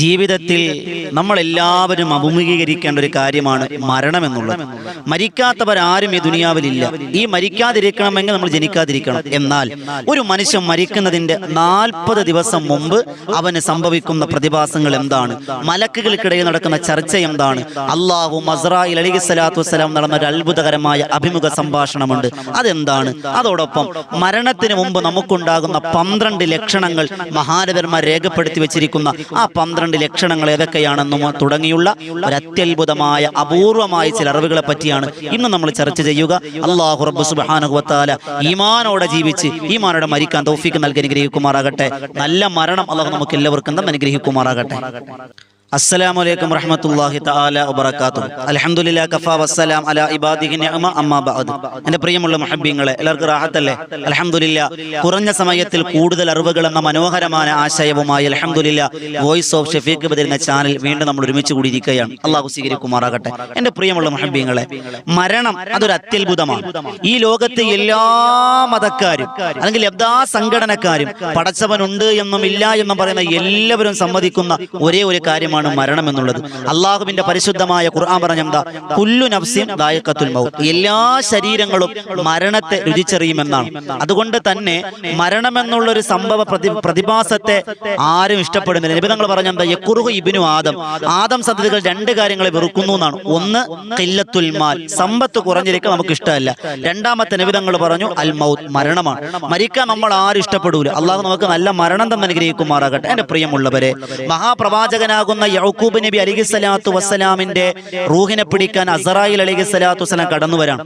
ജീവിതത്തിൽ നമ്മളെല്ലാവരും അഭിമുഖീകരിക്കേണ്ട ഒരു കാര്യമാണ് മരണം എന്നുള്ളത് മരിക്കാത്തവരാരും ഈ ദുനിയാവിലില്ല. ഈ മരിക്കാതിരിക്കണമെങ്കിൽ നമ്മൾ ജനിക്കാതിരിക്കണം. എന്നാൽ ഒരു മനുഷ്യൻ മരിക്കുന്നതിന്റെ നാൽപ്പത് ദിവസം മുമ്പ് അവന് സംഭവിക്കുന്ന പ്രതിഭാസങ്ങൾ എന്താണ്? മലക്കുകൾക്കിടയിൽ നടക്കുന്ന ചർച്ച എന്താണ്? അള്ളാഹു മസ്രായിൽ അലി സ്വലാത്തു വസ്സലാം നടന്ന ഒരു അത്ഭുതകരമായ അഭിമുഖ സംഭാഷണമുണ്ട്. അതെന്താണ്? അതോടൊപ്പം മരണത്തിന് മുമ്പ് നമുക്കുണ്ടാകുന്ന പന്ത്രണ്ട് ലക്ഷണങ്ങൾ മഹാനവന്മാർ രേഖപ്പെടുത്തി വെച്ചിരിക്കുന്ന ആ പന്ത്രണ്ട് ലക്ഷണങ്ങൾ ഏതൊക്കെയാണെന്നും തുടങ്ങിയുള്ള ഒരു അത്യത്ഭുതമായ അപൂർവമായ ചില അറിവുകളെ പറ്റിയാണ് ഇന്ന് നമ്മൾ ചർച്ച ചെയ്യുക. അള്ളാഹു റബ്ബ് സുബ്ഹാനഹു ഈമാനോടെ ജീവിച്ച് ഈമാനോടെ മരിക്കാൻ തൗഫീക്ക് നൽകി അനുഗ്രഹിക്കുമാറാകട്ടെ. നല്ല മരണം അള്ളാഹു നമുക്ക് എല്ലാവർക്കും തന്നെ അനുഗ്രഹിക്കുമാറാകട്ടെ. അസ്സലാമു വലൈക്കും വറഹ്മത്തുള്ളാഹി തആല വബറകാതുഹു. അൽഹംദുലില്ലാ കഫാ വസ്സലാം അലാ ഇബാദിഹി നിഅമ അമ്മാ ബഅദ്. എന്റെ പ്രിയമുള്ള മുഹബ്ബീങ്ങളെ എല്ലാവർക്കും റാഹത്തല്ലേ? അൽഹംദുലില്ലാ കുറഞ്ഞ സമയത്തിൽ കൂടുതൽ അറിവുകൾ എന്ന മനോഹരമായ ആശയവുമായി അൽഹംദുലില്ലാ വോയിസ് ഓഫ് ഷഫീഖ് എന്ന ചാനൽ വീണ്ടും നമ്മൾ ഒരുമിച്ച് കൂടിയിരിക്കുകയാണ്. അള്ളാഹു സ്വീകരിക്കുമാറാകട്ടെ. എന്റെ പ്രിയമുള്ള മുഹബ്ബീങ്ങളെ മരണം അതൊരു അത്യത്ഭുതമാണ്. ഈ ലോകത്തെ എല്ലാ മതക്കാരും അല്ലെങ്കിൽ എല്ലാ സംഘടനക്കാരും പടച്ചവനുണ്ട് എന്നും ഇല്ല എന്നും പറയുന്ന എല്ലാവരും സമ്മതിക്കുന്ന ഒരേ ഒരു കാര്യമാണ് മരണം എന്നുള്ളത് അള്ളാഹുവിന്റെ പരിശുദ്ധമായ ഖുർആൻ പറഞ്ഞ എന്താ? കുല്ലു നഫ്സിൻ ദായക്കത്തുൽ മൗത്ത്. എല്ലാ ശരീരങ്ങളും മരണത്തെ രുചിച്ചെറിയുമെന്നാണ്. അതുകൊണ്ട് തന്നെ മരണം എന്നുള്ള ഒരു സംഭവ പ്രതി പ്രതിഭാസത്തെ ആരും ഇഷ്ടപ്പെടുന്നില്ല. നിബിധങ്ങൾ പറഞ്ഞ എന്താ? യക്കുറുഹു ഇബിനു ആദം. ആദം സന്തതികൾ രണ്ട് കാര്യങ്ങളെ വെറുക്കുന്നു എന്നാണ്. ഒന്ന് കില്ലത്തുൽ മാൽ. സമ്പത്ത് കുറഞ്ഞിരിക്കാൻ നമുക്ക് ഇഷ്ടമല്ല. രണ്ടാമത്തെ നിബിധങ്ങൾ പറഞ്ഞു അൽ മൗത്ത് മരണമാണ്. മരിക്കാൻ നമ്മൾ ആരും ഇഷ്ടപ്പെടൂല. അള്ളാഹു നമുക്ക് നല്ല മരണം തന്നെ അനുഗ്രഹിക്കുമാറാകട്ടെ. എന്റെ പ്രിയമുള്ളവരെ മഹാപ്രവാചകനാകുന്ന യൗക്കൂബ് നബി അലിഹി സ്വലാത്തു വസ്സലാമിന്റെ റൂഹിനെ പിടിക്കാൻ അസറായിൽ അലിഹി സ്വലാത്തു വസ്സലാം കടന്നു വരാം.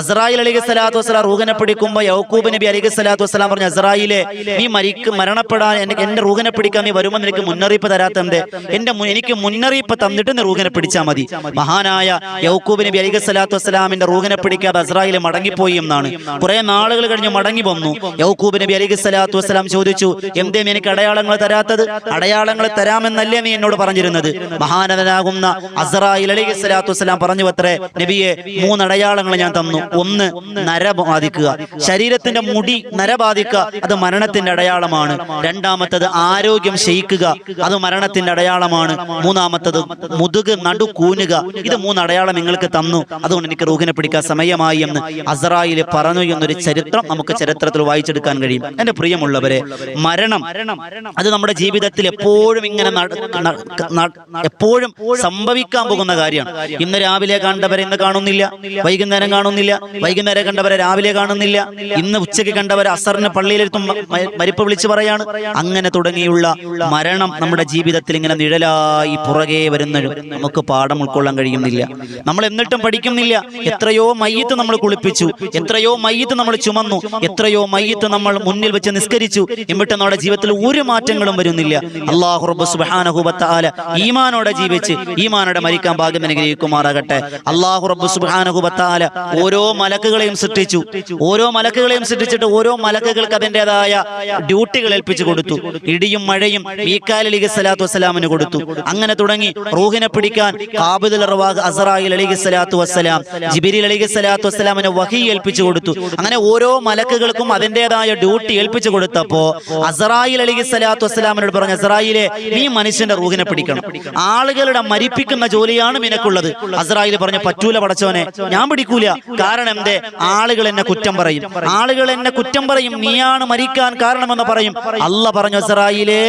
അസറായിൽ അലിഹി സ്വലാത്തു വസ്സലാം റൂഹിനെ പിടിക്കുമ്പോൾ യൗക്കൂബ് നബി അലിഹി സ്വലാത്തു വസ്സലാം പറഞ്ഞു അസറായിലെ നീ മരിക്ക് മരണപ്പെടാൻ എനിക്ക് എന്റെ റൂഹിനെ പിടിക്കാൻ നീ വരുമ്പോൾ നിനക്ക് മുന്നറിയിപ്പ് തരാത്ത എന്തേ എന്റെ എനിക്ക് മുന്നറിയിപ്പ് തന്നിട്ട് നീ റൂഹിനെ പിടിച്ചാൽ മതി. മഹാനായ യൗക്കൂബ് നബി അലിഹി സ്വലാത്തു വസ്സലാമിന്റെ റൂഹിനെ പിടിക്കാതെ അസറായിലെ മടങ്ങിപ്പോയി എന്നാണ്. കുറെ നാളുകൾ കഴിഞ്ഞ് മടങ്ങി വന്നു. യൗക്കൂബ് നബി അലിഹി സ്വലാത്തു വസ്സലാം ചോദിച്ചു എന്തേ എനിക്ക് അടയാളങ്ങൾ തരാത്തത്? അടയാളങ്ങൾ തരാമെന്നല്ലേ നീ എന്നോട് പറഞ്ഞിരുന്നത്. മഹാനവനാകുന്ന അസറായി അലൈഹി സ്വലാത്തു വസ്സലാം പറഞ്ഞു അത്രേ നബിയെ മൂന്ന് അടയാളങ്ങൾ ഞാൻ തന്നു. ഒന്ന് നര ബാധിക്കുക ശരീരത്തിന്റെ മുടി നര ബാധിക്കുക അത് മരണത്തിന്റെ അടയാളമാണ്. രണ്ടാമത്തത് ആരോഗ്യം ക്ഷയിക്കുക. അത് മരണത്തിന്റെ അടയാളമാണ്. മൂന്നാമത്തത് മുതുക് നടു കൂനുക. ഇത് മൂന്ന് അടയാളം നിങ്ങൾക്ക് തന്നു. അതുകൊണ്ട് എനിക്ക് റൂഹിനെ പിടിക്കാൻ സമയമായി എന്ന് അസറായിൽ പറഞ്ഞു എന്നൊരു ചരിത്രം നമുക്ക് ചരിത്രത്തിൽ വായിച്ചെടുക്കാൻ കഴിയും. എന്റെ പ്രിയമുള്ളവരെ മരണം അത് നമ്മുടെ ജീവിതത്തിൽ എപ്പോഴും ഇങ്ങനെ എപ്പോഴും സംഭവിക്കാൻ പോകുന്ന കാര്യമാണ്. ഇന്ന് രാവിലെ കണ്ടവരെ ഇന്ന് കാണുന്നില്ല. വൈകുന്നേരം കാണുന്നില്ല. വൈകുന്നേരം കണ്ടവരെ രാവിലെ കാണുന്നില്ല. ഇന്ന് ഉച്ചയ്ക്ക് കണ്ടവരെ അസറിന് പള്ളിയിലെത്തും മരിപ്പ് വിളിച്ചു പറയാണ്. അങ്ങനെ തുടങ്ങിയുള്ള മരണം നമ്മുടെ ജീവിതത്തിൽ ഇങ്ങനെ നിഴലായി പുറകെ വരുന്ന നമുക്ക് പാഠം ഉൾക്കൊള്ളാൻ കഴിയുന്നില്ല. നമ്മൾ എന്നിട്ടും പഠിക്കുന്നില്ല. എത്രയോ മയ്യത്ത് നമ്മൾ കുളിപ്പിച്ചു. എത്രയോ മയ്യത്ത് നമ്മൾ ചുമന്നു. എത്രയോ മയ്യത്ത് നമ്മൾ മുന്നിൽ വെച്ച് നിസ്കരിച്ചു. എന്നിട്ട് നമ്മുടെ ജീവിതത്തിൽ ഒരു മാറ്റങ്ങളും വരുന്നില്ല. അള്ളാഹു റബ്ബ് സുബ്ഹാനഹു വതആല ഈമാനോടെ ജീവിച്ച് ഈമാനോടെ മരിക്കാൻ ഭാഗ്യം അനുഗ്രഹിക്കുമാറാകട്ടെ. അള്ളാഹു റബ്ബു സുബ്ഹാനഹു വതആല ഓരോ മലക്കുകളെയും സൃഷ്ടിച്ചു. ഓരോ മലക്കുകളെയും സൃഷ്ടിച്ചിട്ട് ഓരോ മലക്കുകൾക്ക് അതിന്റെതായ ഡ്യൂട്ടികൾ ഏൽപ്പിച്ചു കൊടുത്തു. ഇടിയും മഴയും മീക്കാൽ അലി സ്വലാത്തു വസ്സലാമിന് കൊടുത്തു. അങ്ങനെ തുടങ്ങി. റൂഹിനെ പിടിക്കാൻ കാബിദുൽ റവാഖ് അസറായിൽ അലിഗ് സ്വലാത്തു വസ്സലാം ജിബിരിൽ അലിഗ് സ്വലാത്തു വസ്സലാമിന് വഹി ഏൽപ്പിച്ചു കൊടുത്തു. അങ്ങനെ ഓരോ മലക്കുകൾക്കും അതിന്റെതായ ഡ്യൂട്ടി ഏൽപ്പിച്ചു കൊടുത്തപ്പോ അസറായിൽ അലിഗ് സ്വലാത്തു വസ്സലാമിനോട് പറഞ്ഞു അസറായിലെ ഈ മനുഷ്യന്റെ റൂഹിനെ പിടിക്കണം. ആളുകളുടെ മരിപ്പിക്കുന്ന ജോലിയാണ് നിനക്കുള്ളത്. അസറായിൽ പറഞ്ഞ പറ്റൂല പടച്ചോനെ ഞാൻ പിടിക്കൂല. കാരണം എന്തേ? ആളുകൾ എന്നെ കുറ്റം പറയും. ആളുകൾ എന്നെ കുറ്റം പറയും. നീയാണ് മരിക്കാൻ കാരണമെന്ന് പറയും. അല്ല പറഞ്ഞു അസറായിലേ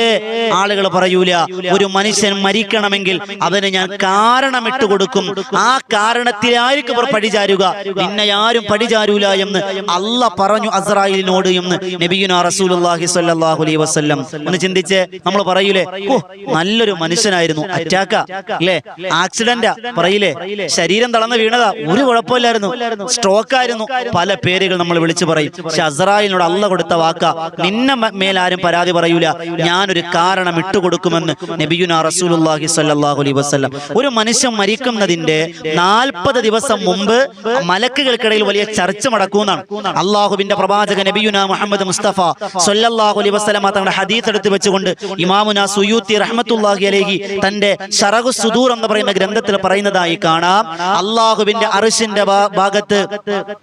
ആളുകൾ പറയൂല. ഒരു മനുഷ്യൻ മരിക്കണമെങ്കിൽ അവന് ഞാൻ കാരണമിട്ട് കൊടുക്കും. ആ കാരണത്തിലായിരിക്കും അവർ പടിചാരുക. നിന്നെ ആരും പടിചാരൂല എന്ന് അല്ല പറഞ്ഞു അസറായിലിനോട് എന്ന് നബിയുന റസൂലുള്ളാഹി സ്വല്ലല്ലാഹു അലൈഹി വസല്ലം. ഒന്ന് ചിന്തിച്ച് നമ്മൾ പറയൂലേ? ഓ നല്ലൊരു മനുഷ്യനായിരുന്നു. അറ്റാക്ക. അല്ലേ? ആക്സിഡന്റാ. പറയില്ലേ? ശരീരം തളർന്ന് വീണതാ. ഒരു കുഴപ്പമില്ലായിരുന്നു. സ്ട്രോക്ക് ആയിരുന്നു പല പേരുകൾ നമ്മൾ വിളിച്ചു പറയും. പക്ഷെ അസറായിലിനോട് അല്ല കൊടുത്ത വാക്ക. നിന്നെ മേലാരും പരാതി പറയൂല. ഞാനൊരു കാരണം ഇട്ടുകൊടുക്കുമെന്ന് നബിയുന റസൂലുള്ളാഹി സല്ലാഹുലി അലൈഹി വസല്ലം. ഒരു മനുഷ്യൻ മരിക്കുന്നതിന്റെ നാൽപ്പത് ദിവസം മുമ്പ് മലക്കുകൾക്കിടയിൽ വലിയ ചർച്ച മടക്കുന്നതാണ് അള്ളാഹുവിന്റെ പ്രവാചക നബിയുന മുഹമ്മദ് മുസ്തഫ സൊല്ലാഹുലി അലൈഹി വസല്ലമ തങ്ങളുടെ ഹദീസ് എടുത്ത് വെച്ചുകൊണ്ട് ഇമാമുന സുയൂത്തി റഹ്മത്തുള്ളാഹി അലൈഹി തന്റെ ഷറഹു സുദൂർ എന്ന് പറയുന്ന ഗ്രന്ഥത്തിൽ പറയുന്നതായി കാണാം. അള്ളാഹുവിന്റെ അറിഷിന്റെ ഭാ- ഭാഗത്ത്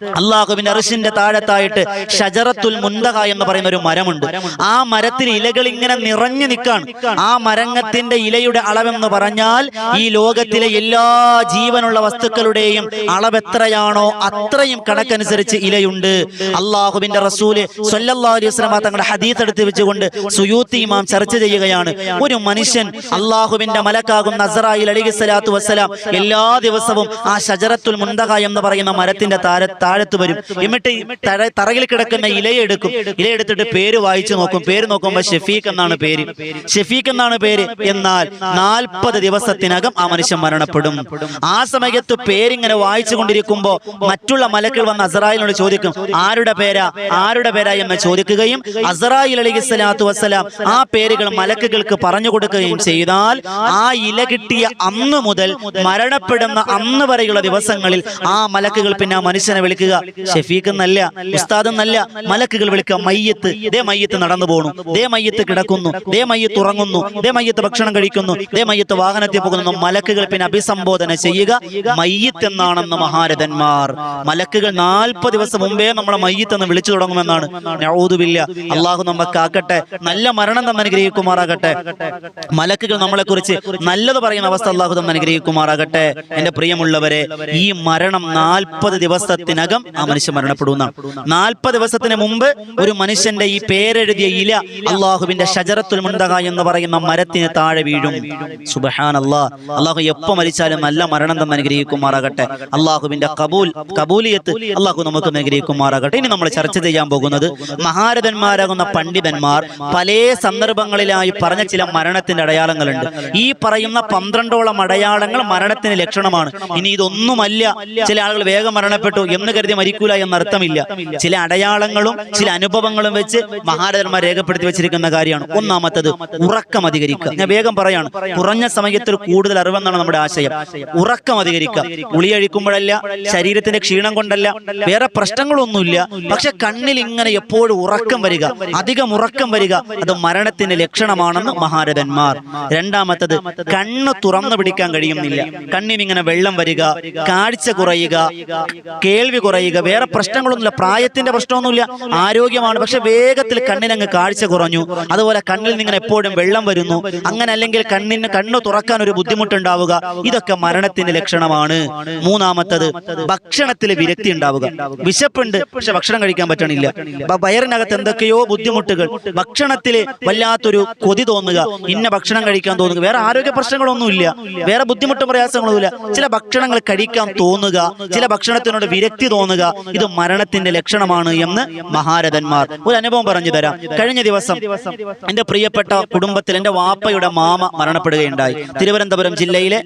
അള്ളാഹുവിന്റെ അറിഷിന്റെ താഴത്തായിട്ട് ഷജറത്തുൽ മുന്തക എന്ന് പറയുന്ന ഒരു മരമുണ്ട്. ആ മരത്തിൽ ഇലകൾ ഇങ്ങനെ നിറഞ്ഞു നിൽക്കാണ്. ആ മരങ്ങത്തിന്റെ ഇലയുടെ അളവെന്ന് പറഞ്ഞാൽ ഈ ലോകത്തിലെ എല്ലാ ജീവനുള്ള വസ്തുക്കളുടെയും അളവ് എത്രയാണോ അത്രയും കണക്കനുസരിച്ച് ഇലയുണ്ട്. അള്ളാഹുവിന്റെ റസൂൽ സല്ലല്ലാഹു അലൈഹി തങ്ങളുടെ ഹദീസ് എടുത്ത് വെച്ചുകൊണ്ട് സുയൂത്തി ഇമാം ചർച്ച ചെയ്യുകയാണ്. ഒരു മനുഷ്യൻ അള്ളാഹുവിന്റെ മലക്കാകും നസറായി അലൈഹി സ്വലാത്തു വസ്സലാം. എല്ലാ ദിവസവും ആ ഷജറത്തുൽ മുന്തക എന്ന് പറയുന്ന മരത്തിന്റെ താര താഴത്ത് വരും. എന്നിട്ട് തറയിൽ കിടക്കുന്ന ഇലയെടുക്കും ഇലയെടുത്തിട്ട് പേര് വായിച്ചു നോക്കും. പേര് നോക്കുമ്പോൾ ഷെഫീഖ് എന്നാണ് പേര്. ഷെഫീഖ് എന്നാണ് പേര്. എന്നാൽ നാൽപ്പത് ദിവസത്തിനകം ആ മനുഷ്യൻ മരണപ്പെടും. ആ സമയത്ത് പേരിങ്ങനെ വായിച്ചു കൊണ്ടിരിക്കുമ്പോ മറ്റുള്ള മലക്കൾ വന്ന് അസറായിലിനോട് ചോദിക്കും ആരുടെ പേരാ? ആരുടെ പേരാ? എന്ന് ചോദിക്കുകയും അസറായിൽ അലൈഹി സ്വലാത്തു വസ്സലാം ആ പേരുകൾ മലക്കുകൾക്ക് പറഞ്ഞു കൊടുക്കുകയും ചെയ്താൽ ആ ഇല കിട്ടിയ അന്ന് മുതൽ മരണപ്പെടുന്ന അന്ന് വരെയുള്ള ദിവസങ്ങളിൽ ആ മലക്കുകൾ പിന്നെ ആ മനുഷ്യനെ വിളിക്കുക ഷെഫീഖ് എന്നല്ല ഉസ്താദ് എന്നല്ല മലക്കുകൾ വിളിക്കുക മയ്യത്ത് ദേ മയ്യത്ത് നടന്നു പോണു ദേ മയ്യത്ത് കിടക്കുന്നു ദേ മയ്യത്ത് ഉറങ്ങുന്നു ദേ മയ്യത്ത് ഭക്ഷണം കഴിക്കുന്നു ദേ മയ്യത്ത് വാഹനത്തിൽ പോകുന്നു മലക്കുകൾ പിന്നെ അഭിസംബോധന ചെയ്യുക മയ്യത്ത് എന്നാണെന്ന് മഹാരഥന്മാർ. മലക്കുകൾ നാൽപ്പത് ദിവസം മുമ്പേ നമ്മളെ മയ്യത്ത് എന്ന് വിളിച്ചു തുടങ്ങുമെന്നാണ്. നഊദുബില്ല അള്ളാഹു നമ്മെ കാക്കട്ടെ നല്ല മരണം തന്നെ അനുഗ്രഹിക്കുമാറാകട്ടെ മലക്കുകൾ നമ്മളെ കുറിച്ച് നല്ലത് പറയുന്ന അവസ്ഥ അള്ളാഹു തന്നെ അനുഗ്രഹിക്കുമാറാകട്ടെ. എന്റെ പ്രിയമുള്ളവരെ ഈ മരണം നാൽപ്പത് ദിവസത്തിനകം ആ മനുഷ്യൻ മരണപ്പെടുന്ന. നാൽപ്പത് ദിവസത്തിന് മുമ്പ് ഒരു മനുഷ്യന്റെ ഈ പേരെഴുതിയ ഇല അള്ളാഹുവിന്റെ ഷജറത്തുൽ മുണ്ടക എന്ന് പറയുന്ന മരത്തിന് താഴെ വീഴും. സുബഹാൻ അള്ളാഹ് അള്ളാഹു എപ്പോ മരിച്ചാലും നല്ല മരണം തന്നെ അനുഗ്രഹിക്കുമാറാകട്ടെ. അള്ളാഹുവിന്റെ കബൂൽ കബൂലിയത്ത് അള്ളാഹു നമുക്ക് അനുഗ്രഹിക്കുമാറാകട്ടെ. ഇനി നമ്മൾ ചർച്ച ചെയ്യാൻ പോകുന്നത് മഹാരഥന്മാരാകുന്ന പണ്ഡിതന്മാർ പല സന്ദർഭങ്ങളിലായി പറഞ്ഞ ചില മരണത്തിന്റെ അടയാളങ്ങളുണ്ട്. ഈ പറയുന്ന പന്ത്രണ്ടോളം അടയാളങ്ങൾ മരണത്തിന് ലക്ഷണമാണ്. ഇനി ഇതൊന്നുമല്ല. ചില ആളുകൾ വേഗം മരണപ്പെട്ടു എന്ന് കരുതി മരിക്കൂല എന്നർത്ഥമില്ല. ചില അടയാളങ്ങളും ചില അനുഭവങ്ങളും വെച്ച് മഹാരാജന്മാർ രേഖപ്പെടുത്തി വെച്ചിരിക്കുന്ന കാര്യമാണ്. ഒന്നാമത്തത് ഉറക്കം അധികരിക്കുക. ഞാൻ വേഗം പറയാണ്. കുറഞ്ഞ സമയത്തിൽ കൂടുതൽ അറിവെന്നാണ് നമ്മുടെ ആശയം. ഉറക്കം അധികരിക്കുക. ഉളിയഴിക്കുമ്പോഴല്ല ശരീരത്തിന്റെ ക്ഷീണം കൊണ്ടല്ല വേറെ പ്രശ്നങ്ങളൊന്നുമില്ല. പക്ഷെ കണ്ണിൽ ഇങ്ങനെ എപ്പോഴും ഉറക്കം വരിക. അധികം ഉറക്കം വരിക. അത് മരണത്തിന്റെ ലക്ഷണമാണെന്ന് മഹാരഥന്മാർ. രണ്ടാമത്തത് കണ്ണ് തുറന്നു പിടിക്കാൻ കഴിയുന്നില്ല. കണ്ണിനിങ്ങനെ വെള്ളം വരിക കാഴ്ച കുറയുക കേൾവി കുറയുക വേറെ പ്രശ്നങ്ങളൊന്നുമില്ല. പ്രായത്തിന്റെ പ്രശ്നമൊന്നുമില്ല. ആരോഗ്യമാണ്. പക്ഷെ വേഗത്തിൽ കണ്ണിനങ്ങ് കാഴ്ച കുറഞ്ഞു. അതുപോലെ കണ്ണിൽ നിങ്ങനെ എപ്പോഴും വെള്ളം വരുന്നു. അങ്ങനെ അല്ലെങ്കിൽ കണ്ണിന് കണ്ണ് തുറക്കാൻ ഒരു ബുദ്ധിമുട്ടുണ്ടാവുക. ഇതൊക്കെ മരണത്തിന്റെ ലക്ഷണമാണ്. മൂന്നാമത്തത് ഭക്ഷണത്തിൽ വിരക്തി ഉണ്ടാവുക. വിശപ്പുണ്ട്. പക്ഷെ ഭക്ഷണം കഴിക്കാൻ പറ്റണില്ല. വയറിനകത്ത് എന്തൊക്കെയോ ബുദ്ധിമുട്ടുകൾ. ഭക്ഷണത്തിൽ വല്ലാത്തൊരു കൊതി തോന്നുക. ഇന്ന ഭക്ഷണം കഴിക്കാൻ തോന്നുക വേറെ ആരോഗ്യ പ്രശ്നങ്ങളൊന്നുമില്ല. വേറെ ബുദ്ധിമുട്ടും പ്രയാസങ്ങളൊന്നുമില്ല. ചില ഭക്ഷണങ്ങൾ കഴിക്കാൻ തോന്നുക ചില ഭക്ഷണത്തിനോട് വിരക്തി തോന്നുക ഇത് മരണത്തിന്റെ ലക്ഷണമാണ് എന്ന് മഹാരഥന്മാർ ഒരു അനുഭവം പറഞ്ഞു തരാം. കഴിഞ്ഞ ദിവസം എന്റെ പ്രിയപ്പെട്ട കുടുംബത്തിൽ എന്റെ വാപ്പയുടെ മാമ മരണപ്പെടുകയുണ്ടായി. തിരുവനന്തപുരം ജില്ലയിലെ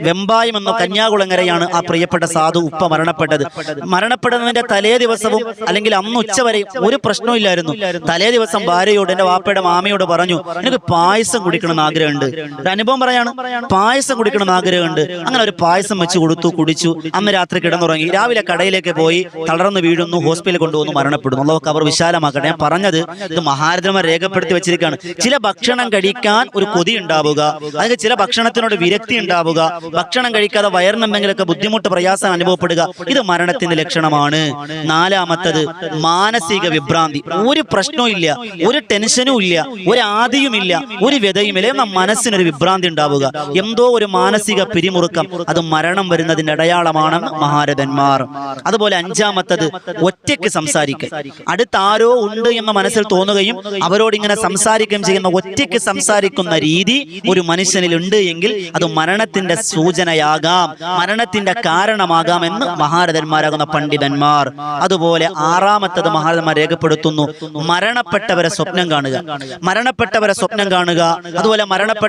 വെമ്പായം എന്ന കന്യാകുളങ്ങരയാണ് ആ പ്രിയപ്പെട്ട സാധു ഉപ്പ മരണപ്പെട്ടത്. മരണപ്പെടുന്നതിന്റെ തലേ ദിവസവും അല്ലെങ്കിൽ അന്ന് ഉച്ചവരെ ഒരു പ്രശ്നമില്ലായിരുന്നു തലേ ദിവസം ഭാര്യയോട് എന്റെ വാപ്പയുടെ മാമയോട് പറഞ്ഞു എനിക്ക് പായസം കുടിക്കണമെന്ന് ആഗ്രഹമുണ്ട്. ഒരു അനുഭവം പറയാണ് പായസം കുടിക്കണം ആഗ്രഹമുണ്ട്. അങ്ങനെ ഒരു പായസം വെച്ച് കൊടുത്തു കുടിച്ചു. അന്ന് രാത്രി കിടന്നുറങ്ങി. രാവിലെ കടയിലേക്ക് പോയി തളർന്നു വീഴുന്നു ഹോസ്പിറ്റലിൽ കൊണ്ടുവന്നു മരണപ്പെടുന്നു. അള്ളാഹ് അവർ വിശാലമാക്കട്ടെ. ഞാൻ പറഞ്ഞത് ഇത് മഹാരഥന്മാർ രേഖപ്പെടുത്തി വെച്ചിരിക്കുകയാണ്. ചില ഭക്ഷണം കഴിക്കാൻ ഒരു കൊതി ഉണ്ടാവുക അല്ലെങ്കിൽ ചില ഭക്ഷണത്തിനോട് വിരക്തി ഉണ്ടാവുക ഭക്ഷണം കഴിക്കാതെ വയറിനെന്തെങ്കിലുമൊക്കെ ബുദ്ധിമുട്ട് പ്രയാസം അനുഭവപ്പെടുക ഇത് മരണത്തിന്റെ ലക്ഷണമാണ്. നാലാമത്തത് മാനസിക വിഭ്രാന്തി. ഒരു പ്രശ്നവും ഇല്ല ഒരു ടെൻഷനും ഇല്ല ഒരു ആദിയുമില്ല ഒരു വ്യതയുമില്ല. എന്നാൽ മനസ്സിനൊരു വിഭ്രാന്തി ഉണ്ടാവുക. എന്തോ ഒരു മാനസിക പിരിമുറുക്കം. അത് മരണം വരുന്നതിന്റെ അടയാളമാണെന്ന് മഹാരഥന്മാർ. അതുപോലെ അഞ്ചാമത്തത് ഒറ്റയ്ക്ക് സംസാരിക്കുക അടുത്താരോ ഉണ്ട് എന്ന് മനസ്സിൽ തോന്നുകയും അവരോട് ഇങ്ങനെ സംസാരിക്കുകയും ചെയ്യുന്ന ഒറ്റയ്ക്ക് സംസാരിക്കുന്ന രീതി ഒരു മനുഷ്യനിൽ ഉണ്ട് എങ്കിൽ അത് മരണത്തിന്റെ സൂചനയാകാം. മരണത്തിന്റെ കാരണമാകാം എന്ന് മഹാരഥന്മാരാകുന്ന പണ്ഡിതന്മാർ. അതുപോലെ ആറാമത്തത് മഹാരഥന്മാർ രേഖപ്പെടുത്തുന്നു. മരണപ്പെട്ടവരെ സ്വപ്നം കാണുക. മരണപ്പെട്ടവരെ സ്വപ്നം കാണുക. അതുപോലെ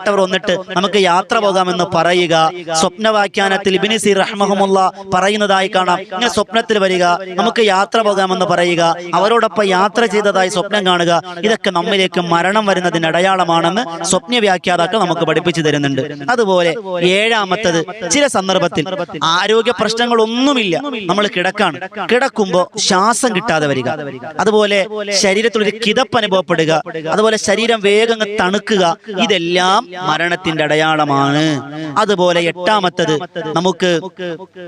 മരണപ്പെട്ടവർ വന്നിട്ട് നമുക്ക് യാത്ര പോകാമെന്ന് പറയുക. സ്വപ്നവാഖ്യാനത്തിൽ ബിനിസി റഹ്മഹമുള്ള പറയുന്നതായി കാണാം. ഇങ്ങനെ സ്വപ്നത്തിൽ വരിക നമുക്ക് യാത്ര പോകാമെന്ന് പറയുക അവരോടൊപ്പം യാത്ര ചെയ്തതായി സ്വപ്നം കാണുക ഇതൊക്കെ നമ്മിലേക്ക് മരണം വരുന്നതിന് അടയാളമാണെന്ന് സ്വപ്ന വ്യാഖ്യാതാക്കൾ നമുക്ക് പഠിപ്പിച്ചു തരുന്നുണ്ട്. അതുപോലെ ഏഴാമത്തത് ചില സന്ദർഭത്തിൽ ആരോഗ്യ പ്രശ്നങ്ങളൊന്നുമില്ല. നമ്മൾ കിടക്കാണ്. കിടക്കുമ്പോൾ ശ്വാസം കിട്ടാതെ വരിക. അതുപോലെ ശരീരത്തിൽ ഒരു കിതപ്പ് അനുഭവപ്പെടുക. അതുപോലെ ശരീരം വേഗം തണുക്കുക. ഇതെല്ലാം മരണത്തിന്റെ അടയാളമാണ്. അതുപോലെ എട്ടാമത്തത് നമുക്ക്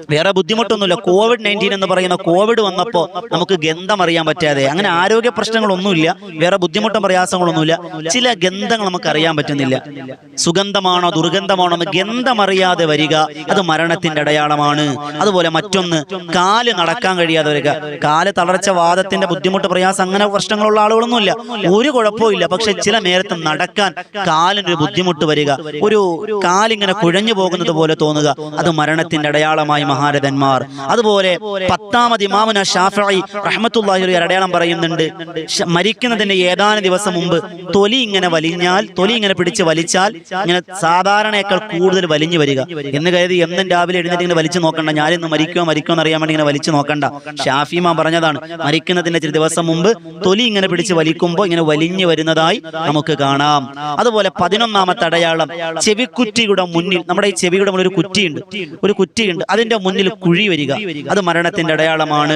വേറെ ബുദ്ധിമുട്ടൊന്നുമില്ല. കോവിഡ് നയന്റീൻ എന്ന് പറയുന്ന കോവിഡ് വന്നപ്പോൾ നമുക്ക് ഗന്ധം അറിയാൻ പറ്റാതെ. അങ്ങനെ ആരോഗ്യ പ്രശ്നങ്ങളൊന്നുമില്ല. വേറെ ബുദ്ധിമുട്ടും പ്രയാസങ്ങളൊന്നുമില്ല. ചില ഗന്ധങ്ങൾ നമുക്ക് അറിയാൻ പറ്റുന്നില്ല. സുഗന്ധമാണോ ദുർഗന്ധമാണോ എന്ന് ഗന്ധം അറിയാതെ വരിക അത് മരണത്തിന്റെ അടയാളമാണ്. അതുപോലെ മറ്റൊന്ന് കാൽ നടക്കാൻ കഴിയാതെ വരിക. കാൽ തളർച്ച വാദത്തിന്റെ ബുദ്ധിമുട്ട് പ്രയാസം അങ്ങനെ പ്രശ്നങ്ങളുള്ള ആളുകളൊന്നുമില്ല. ഒരു കുഴപ്പമില്ല പക്ഷെ ചില നേരത്ത് നടക്കാൻ കാലിനൊരു ബുദ്ധിമുട്ട് വരിക. ഒരു കാലിങ്ങനെ കുഴഞ്ഞു പോകുന്നത് പോലെ തോന്നുക. അത് മരണത്തിന്റെ അടയാളമായി മഹാരഥന്മാർ അതുപോലെ പത്താമത് ഇമാമുന ഷാഫി റഹ്മത്തുള്ളാഹി ഒരു അടയാളം പറയുന്നുണ്ട്. മരിക്കുന്നതിന്റെ ഏതാനും ദിവസം മുമ്പ് തൊലി ഇങ്ങനെ വലിഞ്ഞാൽ തൊലി ഇങ്ങനെ പിടിച്ച് വലിച്ചാൽ ഇങ്ങനെ സാധാരണയേക്കാൾ കൂടുതൽ വലിഞ്ഞു വരിക. എന്ന് കരുതി എന്നും രാവിലെ എഴുന്നേറ്റ് ഇങ്ങനെ വലിച്ചു നോക്കണ്ട. ഞാനിന്ന് മരിക്കോ മരിക്കോ എന്ന് അറിയാൻ വേണ്ടി ഇങ്ങനെ വലിച്ചു നോക്കണ്ട. ഷാഫിമ പറഞ്ഞതാണ്. മരിക്കുന്നതിന്റെ ചില ദിവസം മുമ്പ് തൊലി ഇങ്ങനെ പിടിച്ച് വലിക്കുമ്പോൾ ഇങ്ങനെ വലിഞ്ഞു വരുന്നതായി നമുക്ക് കാണാം. അതുപോലെ പതിനൊന്നാമത്തെ അടയാളം. ചെവിക്കുറ്റിയുടെ മുന്നിൽ നമ്മുടെ ഈ ചെവിയുടെ മുന്നിൽ ഒരു കുറ്റിയുണ്ട്. ഒരു കുറ്റിയുണ്ട്. അതിന്റെ മുന്നിൽ കുഴി വരിക. അത് മരണത്തിന്റെ അടയാളമാണ്.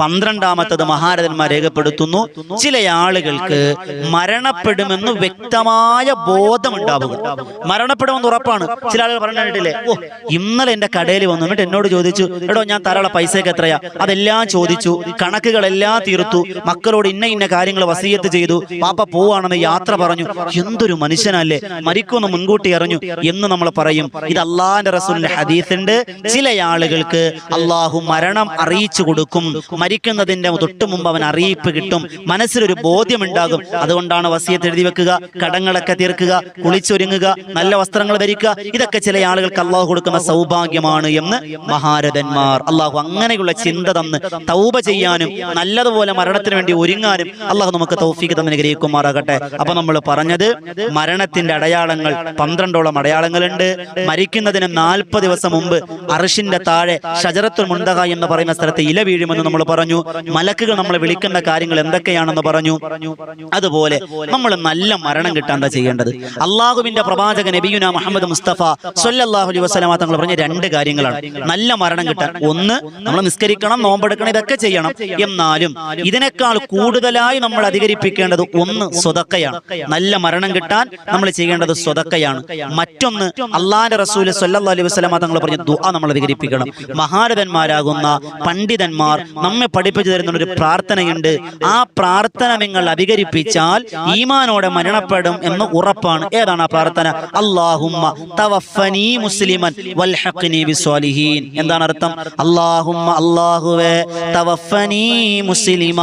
പന്ത്രണ്ടാമത്തത് മഹാരഥന്മാർ രേഖപ്പെടുത്തുന്നു. ചില ആളുകൾക്ക് മരണപ്പെടുമെന്ന് വ്യക്തമായ ബോധം ഉണ്ടാവുക മരണപ്പെടുമെന്ന് ഉറപ്പാണ്. ചില ആളുകൾ പറഞ്ഞിട്ടില്ലേ ഓ ഇന്നലെ എന്റെ കടയിൽ വന്നു. എന്നിട്ട് എന്നോട് ചോദിച്ചു എടോ ഞാൻ തരാനുള്ള പൈസയൊക്കെ എത്രയാ? അതെല്ലാം ചോദിച്ചു. കണക്കുകളെല്ലാം തീർത്തു. മക്കളോട് ഇന്ന ഇന്ന കാര്യങ്ങൾ വസീയത്ത് ചെയ്തു. പാപ്പ പോവാണെന്ന് യാത്ര പറഞ്ഞു. എന്തൊരു മനുഷ്യനല്ലേ? മരിക്കുമെന്ന് മുൻകൂട്ടി അറിഞ്ഞു എന്ന് നമ്മൾ പറയും. ഇത് അള്ളാഹിന്റെ റസൂലിന്റെ ഹദീസുണ്ട്. ചില ആളുകൾക്ക് അള്ളാഹു മരണം അറിയിച്ചു കൊടുക്കും. മരിക്കുന്നതിന്റെ തൊട്ട് മുമ്പ് അവൻ അറിയിപ്പ് കിട്ടും. മനസ്സിലൊരു ബോധ്യമുണ്ടാകും. അതുകൊണ്ടാണ് വസിയത്ത് എഴുതി വെക്കുക കടങ്ങളൊക്കെ തീർക്കുക കുളിച്ചൊരുങ്ങുക നല്ല വസ്ത്രങ്ങൾ ധരിക്കുക. ഇതൊക്കെ ചില ആളുകൾക്ക് അള്ളാഹു കൊടുക്കുന്ന സൗഭാഗ്യമാണ് എന്ന് മഹാരഥന്മാർ അള്ളാഹു അങ്ങനെയുള്ള ചിന്ത തന്ന് തൗബ ചെയ്യാനും നല്ലതുപോലെ മരണത്തിന് വേണ്ടി ഒരുങ്ങാനും അള്ളാഹു നമുക്ക് തൗഫീഖ് തമ്മിൽ ഗ്രഹിക്കുമാറാകട്ടെ അപ്പൊ നമ്മൾ പറഞ്ഞത് മരണത്തിന്റെ അടയാളങ്ങൾ പന്ത്രണ്ടോളം അടയാളങ്ങളുണ്ട് മരിക്കുന്നതിന് നാൽപ്പത് ദിവസം മുമ്പ് അറിഷിന്റെ താഴെ ഷജറത്തുൽ മുണ്ടക എന്ന് പറയുന്ന സ്ഥലത്ത് ഇല വീഴുമെന്ന് നമ്മൾ പറഞ്ഞു. മലക്കുകൾ നമ്മളെ വിളിക്കുന്ന കാര്യങ്ങൾ എന്തൊക്കെയാണെന്ന് പറഞ്ഞു. അതുപോലെ നമ്മൾ നല്ല മരണം കിട്ടാൻ എന്താ ചെയ്യേണ്ടത്? അള്ളാഹുവിന്റെ പ്രവാചകൻ നബിയുന മുഹമ്മദ് മുസ്തഫ സൊല്ലാഹു അലൈഹി തങ്ങൾ പറഞ്ഞ രണ്ട് കാര്യങ്ങളാണ്. നല്ല മരണം കിട്ടാൻ ഒന്ന് നമ്മൾ നിസ്കരിക്കണം നോമ്പെടുക്കണം ഇതൊക്കെ ചെയ്യണം. എന്നാലും ഇതിനേക്കാൾ കൂടുതലായി നമ്മൾ അധികരിപ്പിക്കേണ്ടത് ഒന്ന് സ്വതക്കയാണ്. നല്ല മരണം കിട്ടാൻ നമ്മൾ ചെയ്യേണ്ടത് സ്വതക്കയാണ്. മറ്റൊന്ന് അള്ളാന്റെ റസൂൽ സല്ലാ അലൈഹി വസല്ലമ തങ്ങൾ പറഞ്ഞ ദുആ നമ്മൾ അധികരിപ്പിക്കണം മഹാരഥന്മാരാകുന്ന പണ്ഡിതന്മാർ നമ്മെ പഠിപ്പിച്ചു തരുന്ന ഒരു പ്രാർത്ഥനയുണ്ട്. ആ പ്രാർത്ഥന നിങ്ങൾ അധികരിപ്പിച്ചാൽ ഈമാനോടെ മരണപ്പെടും എന്ന് ഉറപ്പാണ്. ഏതാണ് ആ പ്രാർത്ഥന? അല്ലാഹുമ്മ തവഫനി മുസ്ലിമൻ വൽഹഖ്നി ബിസ്വാലിഹീൻ. എന്താണ് അർത്ഥം? അല്ലാഹുമ്മ അല്ലാഹുവേ തവഫനി മുസ്ലിമ.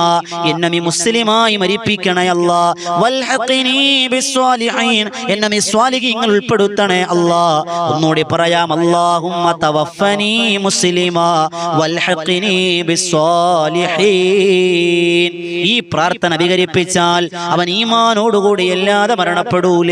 എന്നെ മുസ്ലിമായി മരിപ്പിക്കണേ അല്ലാ വൽഹഖ്നി ബിസ്വാലിഹീൻ. എന്നെ നീ സ്വാലിഹീങ്ങൾ ഉൾപ്പെടുത്തണേ അല്ലാ. ഒന്നുകൂടി പറയാം അല്ലാഹുമ്മ തവഫനി മുസ്ലിമ ഈ പ്രാർത്ഥന വികരിപ്പിച്ചാൽ അവൻ ഈമാനോടുകൂടി അല്ലാതെ മരണപ്പെടൂല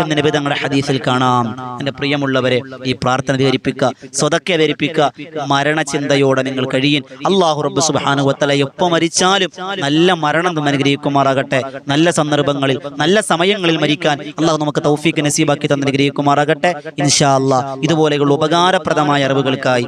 എന്ന് നബി തങ്ങളുടെ ഹദീസിൽ കാണാം. എന്റെ പ്രിയമുള്ളവരെ ഈ പ്രാർത്ഥന ധരിപ്പിക്കുക സ്വതക്കെ ധരിപ്പിക്കുക മരണചിന്തയോടെ നിങ്ങൾ കഴിയും അള്ളാഹു റബ്ബ് സുബ്ഹാനഹു വതആല എപ്പോ മരിച്ചാലും നല്ല മരണം അനുഗ്രഹിക്കുമാറാകട്ടെ. നല്ല സന്ദർഭങ്ങളിൽ നല്ല സമയങ്ങളിൽ മരിക്കാൻ അള്ളാഹു നമുക്ക് തൗഫീഖ് നസീബാക്കി തന്ന് അനുഗ്രഹിക്കുമാറാകട്ടെ ഇൻഷാ അല്ലാ ഇതുപോലെയുള്ള ഉപകാരപ്രദമായ അറിവുകൾക്കായി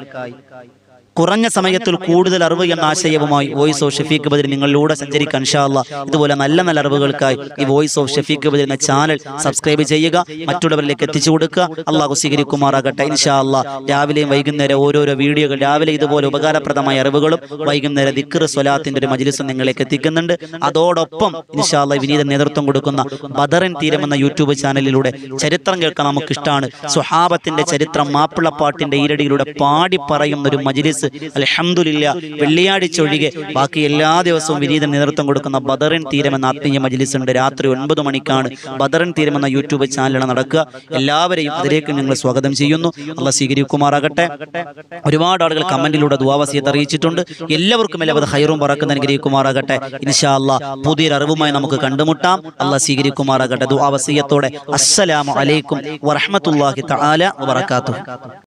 കുറഞ്ഞ സമയത്തിൽ കൂടുതൽ അറിവ് എന്ന ആശയവുമായി വോയിസ് ഓഫ് ഷെഫീഖ് ബദിർ നിങ്ങളിലൂടെ സഞ്ചരിക്കാൻ ഇൻഷാല്ല ഇതുപോലെ നല്ല നല്ല അറിവുകൾക്കായി ഈ വോയിസ് ഓഫ് ഷെഫീഖ് ബദിർ എന്ന ചാനൽ സബ്സ്ക്രൈബ് ചെയ്യുക മറ്റുള്ളവരിലേക്ക് എത്തിച്ചു കൊടുക്കുക. അള്ളാഹു സ്വീകരിക്കുമാറാകട്ടെ ഇൻഷാല്ല രാവിലെയും വൈകുന്നേരം ഓരോരോ വീഡിയോകൾ രാവിലെ ഇതുപോലെ ഉപകാരപ്രദമായ അറിവുകളും വൈകുന്നേരം ദിക്കർ സ്വലാത്തിന്റെ ഒരു മജിലിസും നിങ്ങളിലേക്ക് എത്തിക്കുന്നുണ്ട്. അതോടൊപ്പം ഇൻഷാല്ല വിനീത നേതൃത്വം കൊടുക്കുന്ന ബദറൻ തീരം എന്ന യൂട്യൂബ് ചാനലിലൂടെ ചരിത്രം കേൾക്കാൻ നമുക്കിഷ്ടമാണ് സുഹാബത്തിന്റെ ചരിത്രം മാപ്പിളപ്പാട്ടിന്റെ ഈരടിയിലൂടെ പാടി പറയുന്ന ഒരു മജിലിസ് അലഹമുല്ല വെള്ളിയാഴ്ച ഒഴികെ ബാക്കി എല്ലാ ദിവസവും വിനീത നേതൃത്വം കൊടുക്കുന്ന ബദറിൻ തീരം എന്ന ആത്മീയ മജ്ലിസ് ഉണ്ട് രാത്രി ഒൻപത് മണിക്കാണ് ബദറിൻ തീരം എന്ന യൂട്യൂബ് ചാനലാണ് നടക്കുക. എല്ലാവരെയും അതിലേക്ക് ഞങ്ങൾ സ്വാഗതം ചെയ്യുന്നു. അല്ല സ്വീകരിക്കുമാറാകട്ടെ. ഒരുപാട് ആളുകൾ കമന്റിലൂടെ ദുവാവസിയത്ത് അറിയിച്ചിട്ടുണ്ട്. എല്ലാവർക്കും എല്ലാവരും ഹൈറും പറക്കുന്ന അനുഗ്രഹിക്കുമാറാകട്ടെ. ഇൻഷാ ഇൻഷാല്ല പുതിയൊരു അറിവുമായി നമുക്ക് കണ്ടുമുട്ടാം. അല്ല സ്വീകരിക്കുമാറാകട്ടെ ദുവാവസിയത്തോടെ അസ്സലാമു അലൈക്കും വറഹ്മത്തുള്ളാഹി തആല വബറകാതുഹു.